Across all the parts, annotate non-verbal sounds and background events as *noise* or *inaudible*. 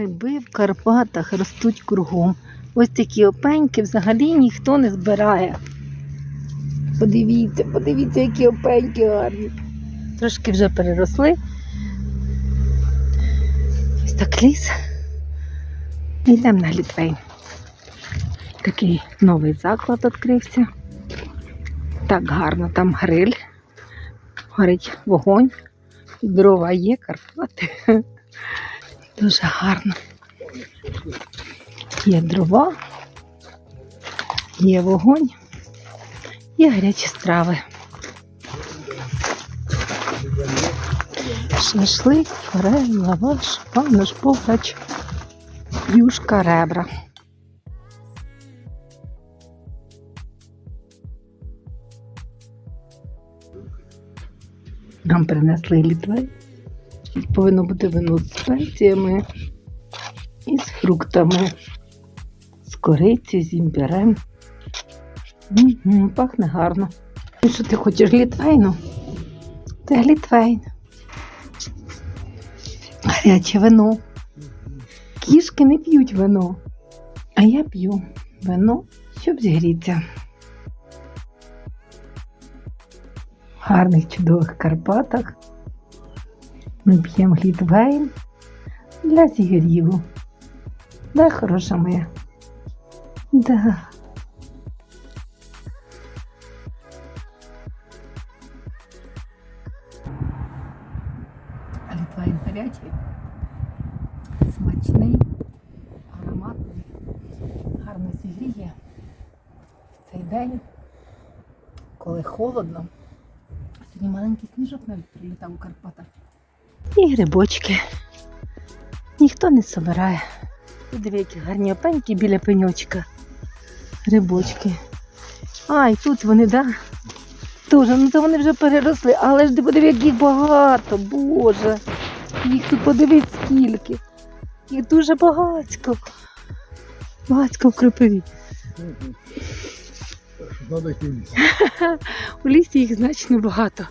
Гриби в Карпатах ростуть кругом. Ось такі опеньки взагалі ніхто не збирає. Подивіться, подивіться, які опеньки гарні. Трошки вже переросли. Ось так ліс. Йдемо на Глітвейн. Такий новий заклад відкрився. Так гарно, там гриль, горить вогонь, дрова є, Карпати. Дуже гарно. Є дрова, є вогонь, є гарячі страви. Шашлик, форель, лаваш, пануш, поврач, юшка, ребра. Нам принесли літвей. Повинно бути вино з спеціями і з фруктами, з корицею, з імбірем. Пахне гарно. Ну що ти хочеш глітвейну? Це глітвейн. Гаряче вино. Кішки не п'ють вино. А я п'ю вино, щоб зігрітися. Гарних чудових Карпатах. Ми п'ємо глітвейн для зігріву. Да, хороша моя. Да. Глітвейн гарячий, смачний, ароматний, гарно зігріє в цей день, коли холодно. Сьогодні маленький сніжок навіть прилітав у Карпатах. І грибочки. Ніхто не собирає. Диви, які гарні опеньки біля пеньочка. Грибочки. А, і тут вони, так? Да? Тоже, ну то вони вже переросли, але ж подиви, як їх багато, Боже. Їх тут подивись скільки. Їх дуже багатько. Багатько в кропиві. У лісі їх значно багато.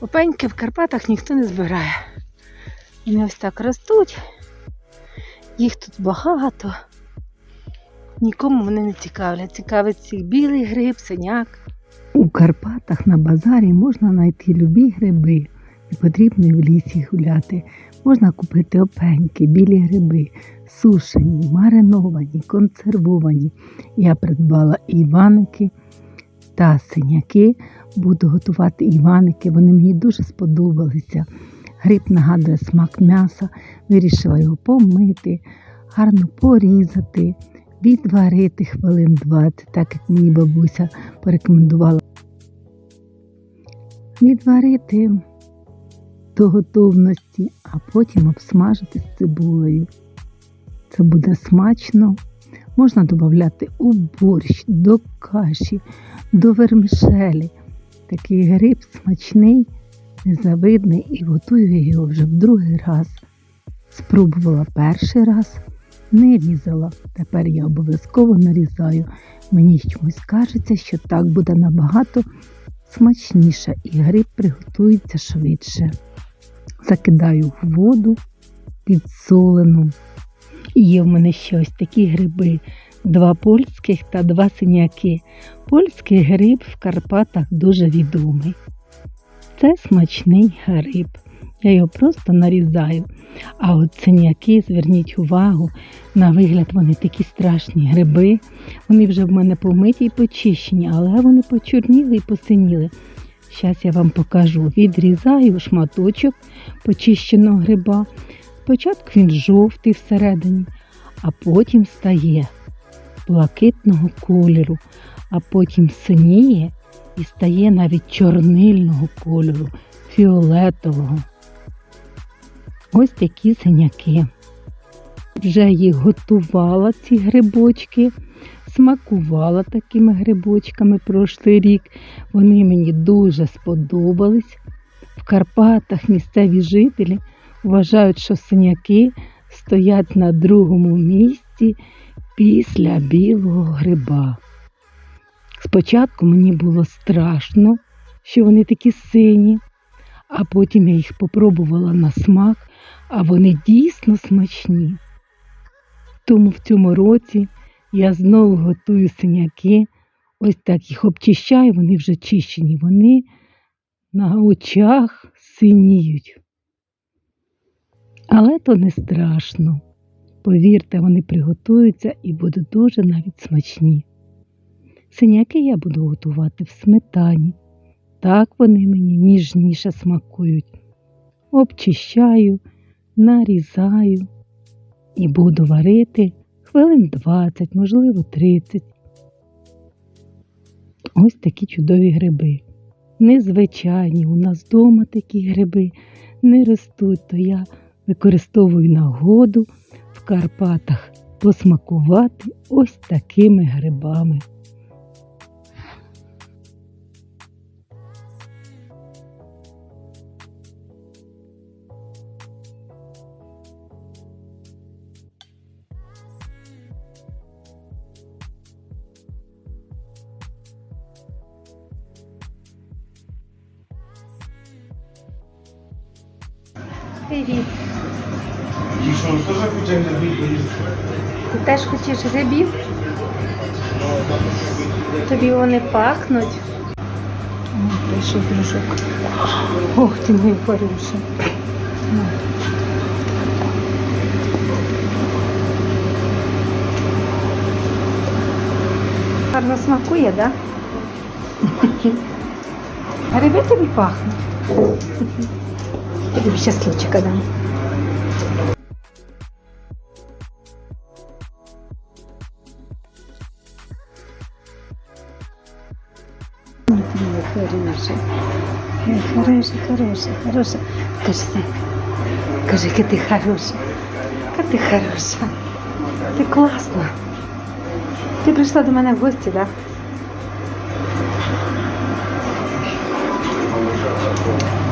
Опеньки в Карпатах ніхто не збирає. Вони ось так ростуть. Їх тут багато. Нікому вони не цікавлять. Цікавить всіх білий гриб, синяк. У Карпатах на базарі можна знайти любі гриби. Не потрібно в лісі гуляти. Можна купити опеньки, білі гриби, сушені, мариновані, консервовані. Я придбала іваники та синяки. Буду готувати іваники. Вони мені дуже сподобалися. Гриб нагадує смак м'яса. Вирішила його помити, гарно порізати, відварити хвилин 20, так як мені бабуся порекомендувала. Відварити до готовності, а потім обсмажити з цибулею. Це буде смачно. Можна додати у борщ, до каші, до вермішелі. Такий гриб смачний, незавидний і готую його вже в другий раз. Спробувала перший раз, не різала. Тепер я обов'язково нарізаю. Мені чомусь кажеться, що так буде набагато смачніше і гриб приготується швидше. Закидаю в воду підсолену. Є в мене ще ось такі гриби, два польських та два синяки. Польський гриб в Карпатах дуже відомий. Це смачний гриб. Я його просто нарізаю. А от синяки, зверніть увагу, на вигляд вони такі страшні гриби. Вони вже в мене помиті і почищені, але вони почорніли і посиніли. Зараз я вам покажу. Відрізаю шматочок почищеного гриба. Спочатку він жовтий всередині, а потім стає блакитного кольору, а потім синіє і стає навіть чорнильного кольору, фіолетового. Ось такі синяки. Вже їх готувала, ці грибочки, смакувала такими грибочками прошлий рік. Вони мені дуже сподобались. В Карпатах місцеві жителі вважають, що синяки стоять на другому місці після білого гриба. Спочатку мені було страшно, що вони такі сині, а потім я їх попробувала на смак, а вони дійсно смачні. Тому в цьому році я знову готую синяки. Ось так їх обчищаю, вони вже чищені. Вони на очах синіють. Але то не страшно. Повірте, вони приготуються і будуть дуже навіть смачні. Синяки я буду готувати в сметані. Так вони мені ніжніше смакують. Обчищаю, нарізаю і буду варити хвилин 20, можливо, 30. Ось такі чудові гриби. Незвичайні, у нас вдома такі гриби не ростуть, то я використовую нагоду в Карпатах посмакувати ось такими грибами. Привіт! І що, теж хочемо грибів? Ти теж хочеш грибів? Тобі вони пахнуть. О, прийшов дружок. Ох ти мій хороший. На. Гарно смакує, так? Да? *laughs* Гриби тобі пахнуть. Я тобі щасливчика дам. Ты. Ой, хорошая, хорошая, хорошая. Скажи, Сань, скажи, яка ти хороша. Яка ти хороша. Ти класна. Ти прийшла до мене в гості, так?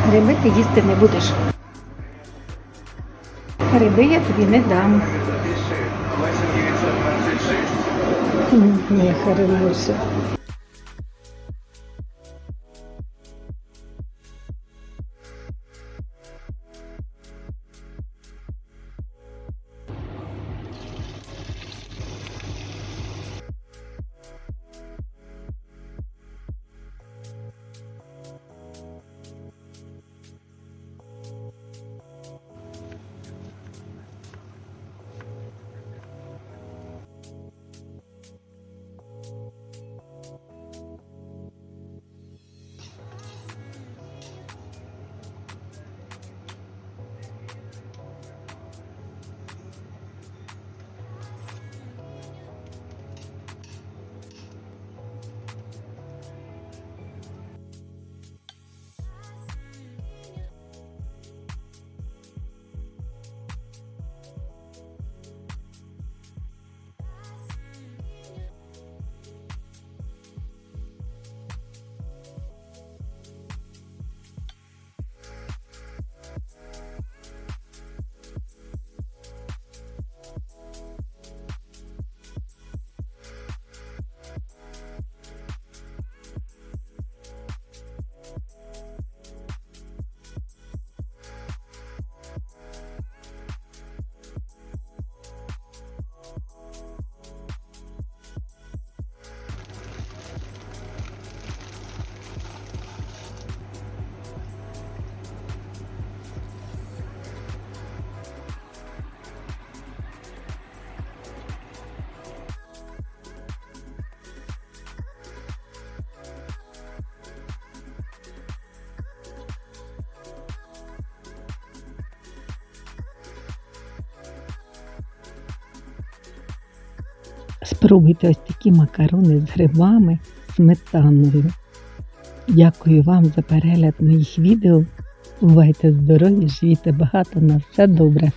Да? Гриби ти їсти не будеш. Гриби я тобі не дам. Не, Моя Спробуйте ось такі макарони з грибами, сметаною. Дякую вам за перегляд моїх відео. Бувайте здорові, живіте багато на все добре.